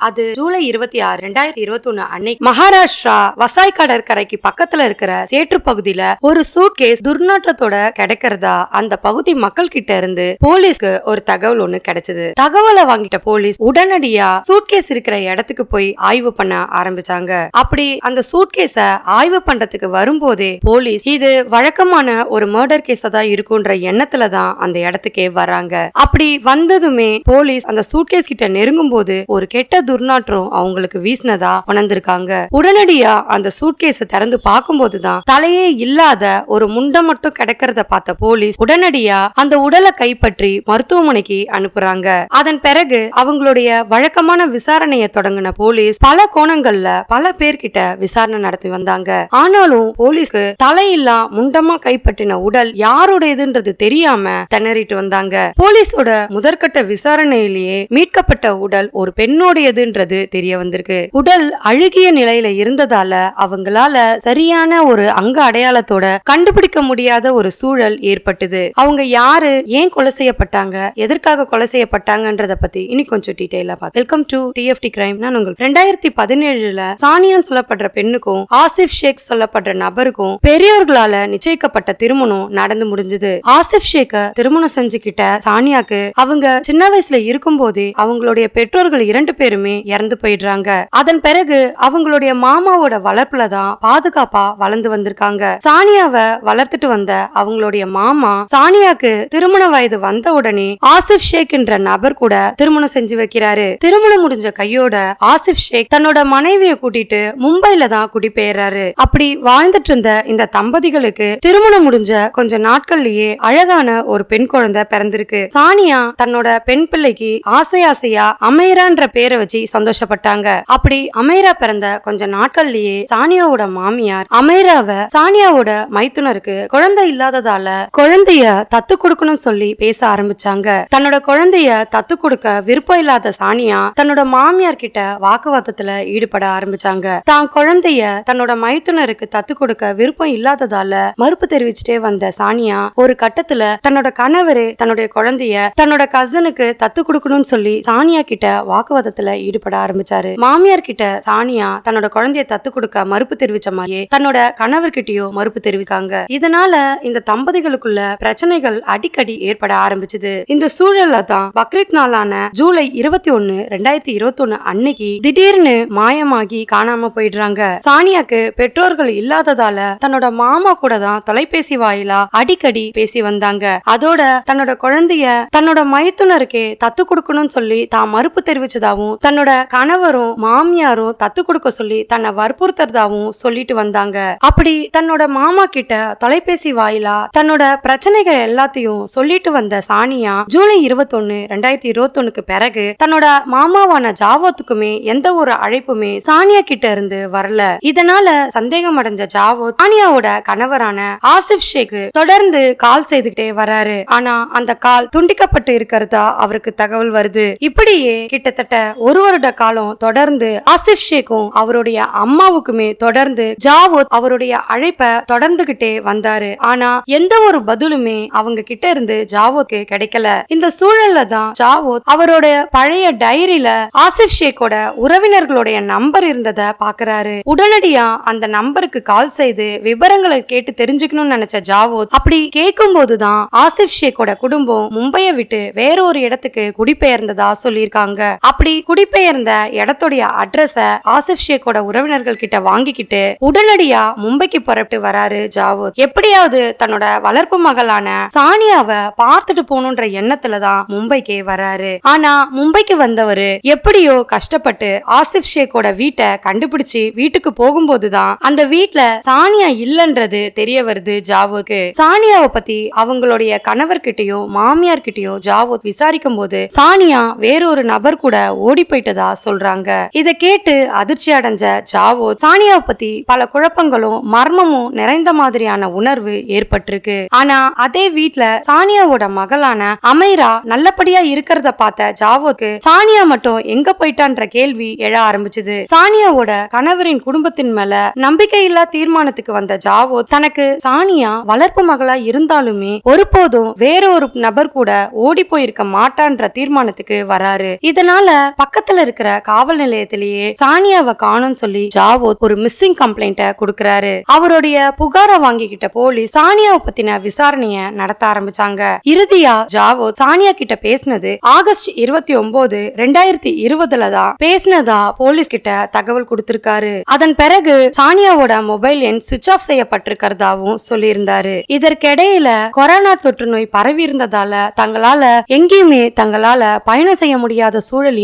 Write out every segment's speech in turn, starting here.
அது ஜூலை இருபத்தி ஆறு ரெண்டாயிரத்தி இருபத்தி ஒண்ணு அன்னைக்கு மகாராஷ்டிரா வசாய் கடற்கரைக்கு பக்கத்துல இருக்கிற சேற்று பகுதியில ஒரு சூட் கேஸ் துர்நாற்றத்தோட கிடைக்கிறதா அந்த பகுதி மக்கள் கிட்ட இருந்து போலீஸ்க்கு ஒரு தகவல் ஒண்ணு கிடைச்சது. தகவலை வாங்கிட்ட போலீஸ் உடனடியா சூட் கேஸ் இருக்கிற இடத்துக்கு போய் ஆய்வு பண்ண ஆரம்பிச்சாங்க. அப்படி அந்த சூட் கேஸ ஆய்வு பண்றதுக்கு வரும்போதே போலீஸ் இது வழக்கமான ஒரு மர்டர் கேஸா தான் இருக்குன்ற எண்ணத்துல தான் அந்த இடத்துக்கே வராங்க. அப்படி வந்ததுமே போலீஸ் அந்த சூட்கேஸ் கிட்ட நெருங்கும் போது ஒரு கெட்ட துர்நாற்றம் அவங்களுக்கு வீசினதா உணர்ந்திருக்காங்க. உடனடியா அந்த சூட்கேஸ திறந்து பார்க்கும்போது தான் தலையே இல்லாத ஒரு முண்டை மட்டும் கிடைக்கிறத பார்த்த போலீஸ் உடனடியா அந்த உடலை கைப்பற்றி மருத்துவமனைக்கு அனுப்புறாங்க. அதன் பிறகு அவங்களுடைய வழக்கமான விசாரணையை தொடங்கின போலீஸ் பல கோணங்கள்ல பல பேர்கிட்ட விசாரணை நடத்தி வந்தாங்க. ஆனாலும் போலீஸ்க்கு தலையில்லா முண்டமா கைப்பற்றின உடல் யாருடையதுன்றது தெரியாம திணறிட்டு வந்தாங்க. போலீஸோட முதற்கட்ட விசாரணையிலேயே மீட்கப்பட்ட உடல் ஒரு பெண்ணுடைய பெண்ணோடையதுன்றது தெரிய வந்திருக்கு. உடல் அழுகிய நிலையில இருந்ததால அவங்களால சரியான ஒரு அங்க அடையாளத்தோட கண்டுபிடிக்க முடியாத ஒரு சூழல் ஏற்பட்டது. அவங்க யாரு? ஏன் கொலை செய்யப்பட்டாங்க? எதற்காக கொலை செய்யப்பட்டாங்கன்றத பத்தி இனி கொஞ்சம் டீடைலா பார்த்து வெல்கம் டு டிஎஃப்டி கிரைம் நான் உங்களுக்கு ரெண்டாயிரத்தி பதினேழுல சானியான் சொல்லப்படுற பெண்ணுக்கும் ஆசிப் ஷேக் சொல்லப்படுற நபருக்கும் பெரியவர்களால நிச்சயிக்கப்பட்ட திருமணம் நடந்து முடிஞ்சது. ஆசிப் ஷேக்க திருமணம் செஞ்சுக்கிட்ட சானியாக்கு அவங்க சின்ன வயசுல இருக்கும் போதே அவங்களுடைய பெற்றோர்கள் இரண்டு பேருமே எல்லாருமே இறந்து போயிடுறாங்க. அதன் பிறகு அவங்களுடைய மாமாவோட வளர்ப்புல தான் பாதுகாப்பா வளர்ந்து வந்திருக்காங்க. சானியாவை வளர்த்துட்டு வந்த அவங்களுடைய மாமா சானியாக்கு திருமண வயது வந்த உடனே ஆசிப் ஷேக் என்ற நபர் கூட திருமணம் செஞ்சு வைக்கிறாரு. திருமணம் முடிஞ்ச கையோட ஆசிப் ஷேக் தன்னோட மனைவியை கூட்டிட்டு மும்பைல தான் குடிபெயர்றாரு. அப்படி வாழ்ந்துட்டு இருந்த இந்த தம்பதிகளுக்கு திருமணம் முடிஞ்ச கொஞ்ச நாட்கள்லயே அழகான ஒரு பெண் குழந்தை பிறந்திருக்கு. சானியா தன்னோட பெண் பிள்ளைக்கு ஆசை ஆசையா அமைரான்ற பேரை வச்சு சந்தோஷப்பட்டாங்க. அப்படி அமைரா பிறந்த கொஞ்ச நாட்கள்லயே சானியாவோட மாமியார் அமேராவை சானியாவோட மைத்துனருக்கு குழந்தை இல்லாததால குழந்தைய தத்து கொடுக்கணும் சொல்லி பேச ஆரம்பிச்சாங்க. தன்னோட குழந்தைய தத்து கொடுக்க விருப்பம் இல்லாத சானியா தன்னோட மாமியார் கிட்ட வாக்குவாதத்துல ஈடுபட ஆரம்பிச்சாங்க. தான் குழந்தைய தன்னோட மைத்துனருக்கு தத்து கொடுக்க விருப்பம் இல்லாததால மறுப்பு தெரிவிச்சுட்டே வந்த சானியா ஒரு கட்டத்துல தன்னோட கணவரு தன்னுடைய குழந்தைய தன்னோட கசனுக்கு தத்து கொடுக்கணும்னு சொல்லி சானியா கிட்ட வாக்குவாதத்துல ஈடுபட ஆரம்பிச்சாரு. மாமியார் கிட்ட சானியா தன்னோட குழந்தைய தத்து கொடுக்க மறுப்பு தெரிவிச்ச மாதிரியே தன்னோட கணவர்கிட்டயோ மறுப்பு தெரிவிக்காங்க. இதனால இந்த தம்பதிகளுக்குள்ள பிரச்சனைகள் அடிக்கடி ஏற்பட ஆரம்பிச்சது. இந்த சூழல்ல தான் பக்ரீத் நாளான ஜூலை இருபத்தி ஒன்னு ரெண்டாயிரத்தி இருபத்தி ஒன்னு அன்னைக்கு திடீர்னு மாயமாகி காணாம போயிடுறாங்க. சானியாக்கு பெற்றோர்கள் இல்லாததால தன்னோட மாமா கூட தான் தொலைபேசி வாயிலா அடிக்கடி பேசி வந்தாங்க. அதோட தன்னோட குழந்தைய தன்னோட மைத்துனருக்கே தத்து கொடுக்கணும்னு சொல்லி தான் மறுப்பு தெரிவிச்சதாவும் தன்னோட தன்னோட கணவரும் மாமியாரும் தத்து கொடுக்க சொல்லி தன்னை வற்புறுத்துறதாவும் சொல்லிட்டு வந்தாங்க. அப்படி தன்னோட மாமா கிட்ட தொலைபேசி வாயிலா தன்னோட பிரச்சனைகள் எல்லாத்தையும் சொல்லிட்டு வந்த சானியா ஜூலை இருபத்தொன்னு ரெண்டாயிரத்தி இருபத்தொன்னுக்கு பிறகு தன்னோட மாமாவான ஜாவோத்துக்குமே எந்த ஒரு அழைப்புமே சானியா கிட்ட இருந்து வரல. இதனால சந்தேகம் அடைஞ்ச ஜாவோ சானியாவோட கணவரான ஆசிப் ஷேக் தொடர்ந்து கால் செய்துகிட்டே வராரு. ஆனா அந்த கால் துண்டிக்கப்பட்டு இருக்கிறதா அவருக்கு தகவல் வருது. இப்படியே கிட்டத்தட்ட ஒரு வருட காலம் தொடர்ந்து ஆசிப் ஷேக்கும் அவருடைய அம்மாவுக்குமே தொடர்ந்து ஜாவோத் அவருடைய அழைப்ப தொடர்ந்துகிட்டே வந்தாரு. ஆனா எந்த ஒரு பதிலுமே அவங்க கிட்ட இருந்து ஜாவோத்க்கு கிடைக்கல. இந்த சூழல்ல தான் ஜாவோத் அவரோட பழைய டைரியில ஆசிப் ஷேக்கோட உறவினர்களுடைய நம்பர் இருந்தத பாக்குறாரு. உடனடியா அந்த நம்பருக்கு கால் செய்து விவரங்களை கேட்டு தெரிஞ்சுக்கணும்னு நினைச்ச ஜாவோத் அப்படி கேட்கும் போதுதான் ஆசிப் ஷேக்கோட குடும்பம் மும்பையை விட்டு வேற ஒரு இடத்துக்கு குடிபெயர்ந்ததா சொல்லியிருக்காங்க. அப்படி குடிபெயர்ந்த இடத்துடைய அட்ரஸ ஆசிப் ஷேக்கோட உறவினர்கள் கிட்ட வாங்கிக்கிட்டு உடனடியா மும்பைக்கு புறப்பட்டு வராரு ஜாவூத். எப்படியாவது தன்னோட வளர்ப்பு மகளான சானியாவை பார்த்துட்டு போகணுன்ற எண்ணத்துல தான் மும்பைக்கே வராரு. ஆனா மும்பைக்கு வந்தவரு எப்படியோ கஷ்டப்பட்டு ஆசிப் ஷேக்கோட வீட்டை கண்டுபிடிச்சு வீட்டுக்கு போகும்போதுதான் அந்த வீட்டுல சானியா இல்லன்றது தெரிய வருது ஜாவோக்கு சானியாவை பத்தி அவங்களுடைய கணவர்கிட்டயும் மாமியார் கிட்டயோ ஜாவூத் விசாரிக்கும் போது சானியா வேறொரு நபர் கூட ஓடி போயிட்டதா சொல்றாங்க. இத கேட்டு அதிர்ச்சி அடைஞ்ச ஜாவோ சானியாவை பத்தி பல குழப்பங்களும் மர்மமும் நிறைந்த மாதிரியான உணர்வு ஏற்பட்டிருக்கு. ஆனா அதே வீட்டுல சானியாவோட மகளான அமைரா நல்லபடியா இருக்கிறத பார்த்த ஜாவோக்கு சானியா மட்டும் எங்க போயிட்டான்ற கேள்வி எழ ஆரம்பிச்சது. சானியாவோட கணவரின் குடும்பத்தின் மேல நம்பிக்கையில்லா தீர்மானத்துக்கு வந்த ஜாவோ தனக்கு சானியா வளர்ப்பு மகளா இருந்தாலுமே ஒருபோதும் வேற ஒரு நபர் கூட ஓடி போயிருக்க மாட்டான்ற தீர்மானத்துக்கு வராரு. இதனால பக்கத்து பக்கத்துல இருக்கிற காவல் நிலையத்திலேயே சானியாவை காணோம்னு சொல்லி ஜாவோத் ஒரு மிஸ்ஸிங் கம்ப்ளைண்ட்டை கொடுக்கறாரு. அவருடைய புகாரை வாங்கிக்கிட்ட போலீஸ் சானியாவை பத்தின விசாரணைய நடத்த ஆரம்பிச்சாங்க. இறுதியா ஜாவோத் சானியா கிட்ட பேசினது ஆகஸ்ட் இருபத்தி ஒன்பது ரெண்டாயிரத்தி இருபதுல தான். பேசினதா போலீஸ் கிட்ட தகவல் கொடுத்திருக்காரு. அதன் பிறகு சானியாவோட மொபைல் எண் சுவிட்ச் ஆஃப் செய்யப்பட்டிருக்கிறதாவும் சொல்லியிருந்தாரு. இதற்கிடையில கொரோனா தொற்று நோய் பரவி இருந்ததால தங்களால எங்கேயுமே தங்களால பயணம் செய்ய முடியாத சூழல்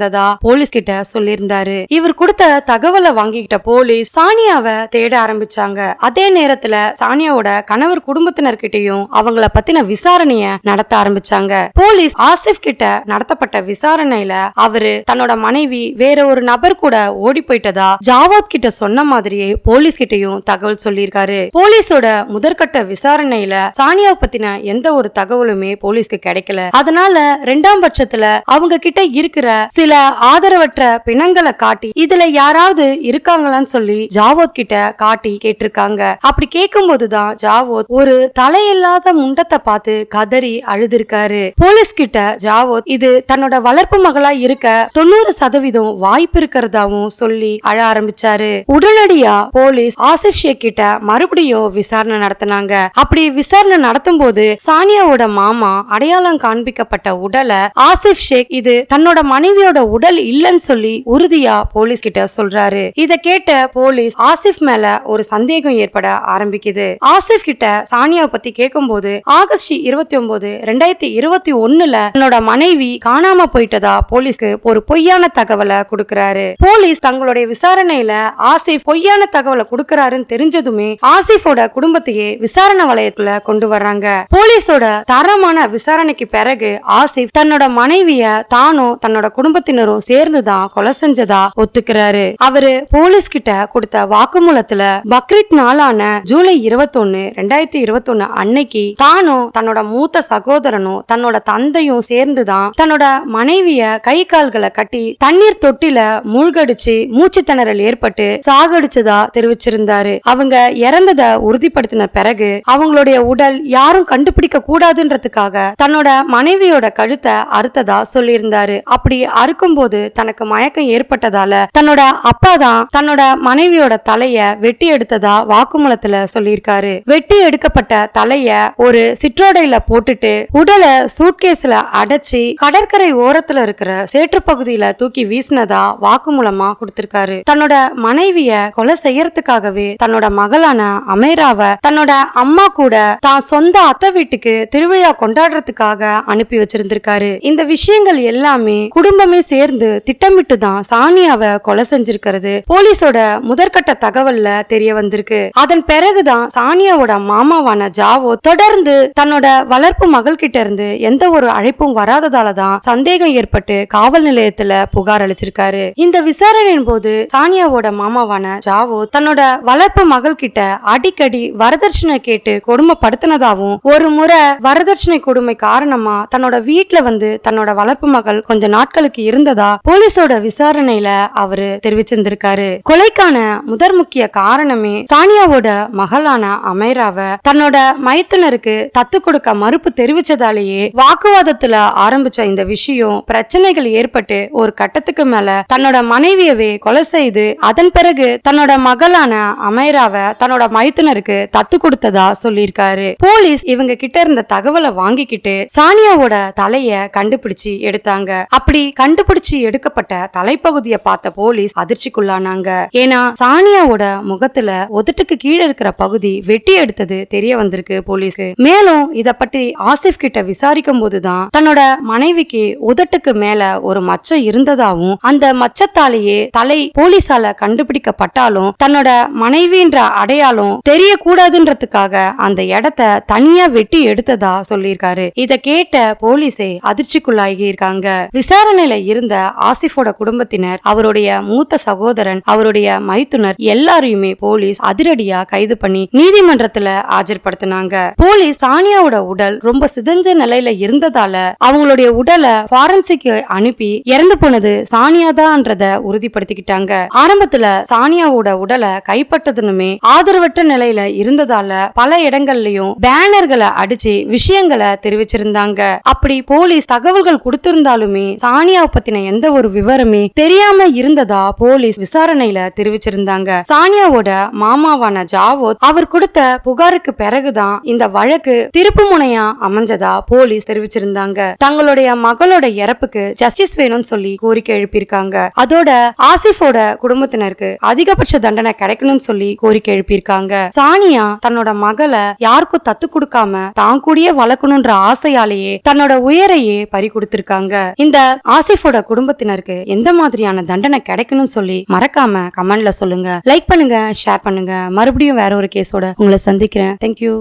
இருந்ததா? போலீஸ் கிட்ட சொல்லியிருந்தாரு. இவர் கொடுத்த தகவலை வாங்கிக்கிட்ட போலீஸ் சானியாவை தேட ஆரம்பிச்சாங்க. அதே நேரத்துல சானியாவோட கணவர் குடும்பத்தினர்கிட்டயும் அவங்கள பத்தின விசாரணைய நடத்த ஆரம்பிச்சாங்க. போலீஸ் ஆசிப் கிட்ட நடத்தப்பட்ட விசாரணையில அவரு தன்னோட மனைவி வேற ஒரு நபர் கூட ஓடி போயிட்டதா? ஜாவாத் கிட்ட சொன்ன மாதிரியே போலீஸ் கிட்டயும் தகவல் சொல்லியிருக்காரு. போலீஸோட முதற்கட்ட விசாரணையில சானியாவை பத்தின எந்த ஒரு தகவலுமே போலீஸ்க்கு கிடைக்கல. அதனால ரெண்டாம் பட்சத்துல அவங்க கிட்ட இருக்கிற சில ஆதரவற்ற பிணங்களை காட்டி இதுல யாராவது இருக்காங்களான்னு சொல்லி ஜாவோத் கிட்ட காட்டி கேட்டிருக்காங்க. அப்படி கேட்கும் போதுதான் ஜாவோத் ஒரு தலையில்லாத முண்டத்தை பார்த்து கதறி அழுதிருக்காரு. போலீஸ் கிட்ட ஜாவோத் இது தன்னோட வளர்ப்பு மகளா இருக்க தொண்ணூறு சதவீதம் வாய்ப்பு இருக்கிறதாவும் சொல்லி அழ ஆரம்பிச்சாரு. உடனடியா போலீஸ் ஆசிப் ஷேக் கிட்ட மறுபடியும் விசாரணை நடத்தினாங்க. அப்படி விசாரணை நடத்தும் போது சானியாவோட மாமா அடையாளம் காண்பிக்கப்பட்ட உடலை ஆசிப் ஷேக் இது தன்னோட மனைவியோட உடல் இல்லைன்னு சொல்லி உறுதியா போலீஸ் கிட்ட சொல்றாரு. இத கேட்ட போலீஸ் ஆசிப் மேல ஒரு சந்தேகம் ஏற்பட ஆரம்பிக்குது. ஆசிப் கிட்ட சானியாவை பத்தி கேட்கும்போது ஆகஸ்ட் இருபத்தி ஒன்பது ரெண்டாயிரத்தி இருபத்தி ஒண்ணுல தன்னோட மனைவி காணாம போயிட்டதா போலீஸ்க்கு ஒரு பொய்யான தகவலை கொடுக்கறாரு. போலீஸ் தங்களுடைய விசாரணையில ஆசிப் பொய்யான தகவலை கொடுக்கறாருன்னு தெரிஞ்சதுமே ஆசிஃபோட குடும்பத்தையே விசாரணை வளையத்துல கொண்டு வர்றாங்க. போலீஸோட தரமான விசாரணைக்கு பிறகு ஆசிப் தன்னோட மனைவிய தானும் தன்னோட குடும்பத்தை குடும்பத்தினரும் சேர்ந்துதான் கொலை செஞ்சதா ஒத்துக்கிறாரு. அவரு போலீஸ் கிட்ட கொடுத்த வாக்குமூலத்துல பக்ரீத் நாளான ஜூலை இருபத்தொன்னு ரெண்டாயிரத்தி இருபத்தொன்னு அன்னைக்கு தானும் தன்னோட மூத்த சகோதரனும் தன்னோட தந்தையும் சேர்ந்துதான் தன்னோட மனைவிய கை கால்களை கட்டி தண்ணீர் தொட்டில மூழ்கடிச்சு மூச்சு திணறல் ஏற்பட்டு சாகடிச்சதா தெரிவிச்சிருந்தாரு. அவங்க இறந்தத உறுதிப்படுத்தின பிறகு அவங்களுடைய உடல் யாரும் கண்டுபிடிக்க கூடாதுன்றதுக்காக தன்னோட மனைவியோட கழுத்தை அறுத்ததா சொல்லியிருந்தாரு. அப்படி அறுக்க அறுக்கும்போது தனக்கு மயக்கம் ஏற்பட்டதால தன்னோட அப்பா தான் தன்னோட மனைவியோட தலைய வெட்டி எடுத்ததா வாக்குமூலத்துல சொல்லியிருக்காரு. வெட்டி எடுக்கப்பட்ட தலைய ஒரு சிற்றோடையில போட்டுட்டு உடலை சூட்கேஸ்ல அடைச்சி கடற்கரை ஓரத்துல இருக்கிற சேற்று பகுதியில தூக்கி வீசினதா வாக்குமூலமா கொடுத்திருக்காரு. தன்னோட மனைவிய கொலை செய்யறதுக்காகவே தன்னோட மகளான அமேராவை தன்னோட அம்மா கூட தான் சொந்த அத்தை வீட்டுக்கு திருவிழா கொண்டாடுறதுக்காக அனுப்பி வச்சிருந்திருக்காரு. இந்த விஷயங்கள் எல்லாமே குடும்பமே சேர்ந்து திட்டமிட்டு தான் சானியாவை கொலை செஞ்சிருக்கிறது. போலீஸோட முதற்கட்ட தகவல்ல தெரிய வந்திருக்கு. அதன் பிறகுதான் சானியாவோட மாமாவான ஜாவோ தொடர்ந்து தன்னோட வளர்ப்பு மகள் கிட்ட இருந்து எந்த ஒரு அழைப்பும் வராததால தான் சந்தேகம் ஏற்பட்டு காவல் நிலையத்துல புகார் அளிச்சிருக்காரு. இந்த விசாரணையின் போது சானியாவோட மாமாவான ஜாவோ தன்னோட வளர்ப்பு மகள் கிட்ட அடிக்கடி வரதட்சணை கேட்டு கொடுமைப்படுத்தினதாகவும் ஒரு முறை வரதட்சணை கொடுமை காரணமா தன்னோட வீட்டுல வந்து தன்னோட வளர்ப்பு மகள் கொஞ்ச நாட்களுக்கு இருந்ததா போலீஸோட விசாரணையில அவரு தெரிவிச்சிருந்திருக்காரு. கொலைக்கான முதற் முக்கிய காரணமே சானியாவோட மகளான அமைராவ தன்னோட மைத்துனருக்கு தத்து கொடுக்க மறுப்பு தெரிவிச்சதாலேயே வாக்குவாதத்துல ஆரம்பிச்ச இந்த விஷயம் பிரச்சனைகள் ஏற்பட்டு ஒரு கட்டத்துக்கு மேல தன்னோட மனைவியவே கொலை செய்து அதன் பிறகு தன்னோட மகளான அமைராவ தன்னோட மைத்துனருக்கு தத்து கொடுத்ததா சொல்லியிருக்காரு. போலீஸ் இவங்க கிட்ட இருந்த தகவலை வாங்கிக்கிட்டு சானியாவோட தலைய கண்டுபிடிச்சு எடுத்தாங்க. அப்படி கண்டு கண்டுபிடிச்சு எடுக்கப்பட்ட தலைப்பகுதியை பார்த்த போலீஸ் அதிர்ச்சிக்குள்ளானாங்க. ஏன்னா சானியாவோட முகத்துல உதட்டுக்கு கீழே இருக்கிற பகுதி வெட்டி எடுத்தது தெரிய வந்திருக்கு போலீஸ்க்கு. மேலும் இத பற்றி ஆசிப் கிட்ட விசாரிக்கும் போதுதான் தன்னோட மனைவிக்கு உதட்டுக்கு மேல ஒரு மச்சம் இருந்ததாவும் அந்த மச்சத்தாலேயே தலை போலீஸால கண்டுபிடிக்கப்பட்டாலும் தன்னோட மனைவின்ற அடையாளம் தெரியக்கூடாதுன்றதுக்காக அந்த இடத்த தனியா வெட்டி எடுத்ததா சொல்லியிருக்காரு. இத கேட்ட போலீஸே அதிர்ச்சிக்குள்ளாகி இருக்காங்க விசாரணையில இருந்த ஆசிஃபோட குடும்பத்தினர் அவருடைய மூத்த சகோதரன் அவருடைய மைத்துனர் எல்லாரையுமே போலீஸ் அதிரடியா கைது பண்ணி நீதிமன்றத்துல ஆஜர்படுத்தினாங்க. போலீஸ் சானியாவோட உடல் ரொம்ப சிதைஞ்ச நிலையில இருந்ததால அவங்களுடைய உடலை ஃபாரன்சிக் அனுப்பி இறந்து போனது சானியாதான்றத உறுதிப்படுத்திக்கிட்டாங்க. ஆரம்பத்துல சானியாவோட உடலை கைப்பற்றதுனுமே ஆதரவற்ற நிலையில இருந்ததால பல இடங்கள்லயும் பேனர்களை அடிச்சு விஷயங்களை தெரிவிச்சிருந்தாங்க. அப்படி போலீஸ் தகவல்கள் கொடுத்திருந்தாலுமே சானியாவை பத்தின எந்த ஒரு விவரமே தெரியாம இருந்ததா போலீஸ் விசாரணையில தெரிவிச்சிருந்தாங்க. சானியாவோட மாமாவான ஜாவோத் அவர் கொடுத்த புகாருக்கு பிறகுதான் இந்த வழக்கு திருப்பு முனையா அமைஞ்சதா போலீஸ் தெரிவிச்சிருந்தாங்க. தங்களுடைய மகளோட இறப்புக்கு ஜஸ்டிஸ் வேணும்னு சொல்லி கோரிக்கை எழுப்பியிருக்காங்க. அதோட ஆசிஃபோட குடும்பத்தினருக்கு அதிகபட்ச தண்டனை கிடைக்கணும்னு சொல்லி கோரிக்கை எழுப்பியிருக்காங்க. சானியா தன்னோட மகளை யாருக்கும் தத்து கொடுக்காம தான் கூடிய வளர்க்கணும்ன்ற ஆசையாலேயே தன்னோட உயரையே பறி கொடுத்திருக்காங்க. இந்த ஆசிஃபோட குடும்பத்தினருக்கு எந்த மாதிரியான தண்டனை கிடைக்கணும்னு சொல்லி மறக்காம கமெண்ட்ல சொல்லுங்க. லைக் பண்ணுங்க ஷேர் பண்ணுங்க. மறுபடியும் வேற ஒரு கேஸோட உங்களை சந்திக்கிறேன். தேங்க்யூ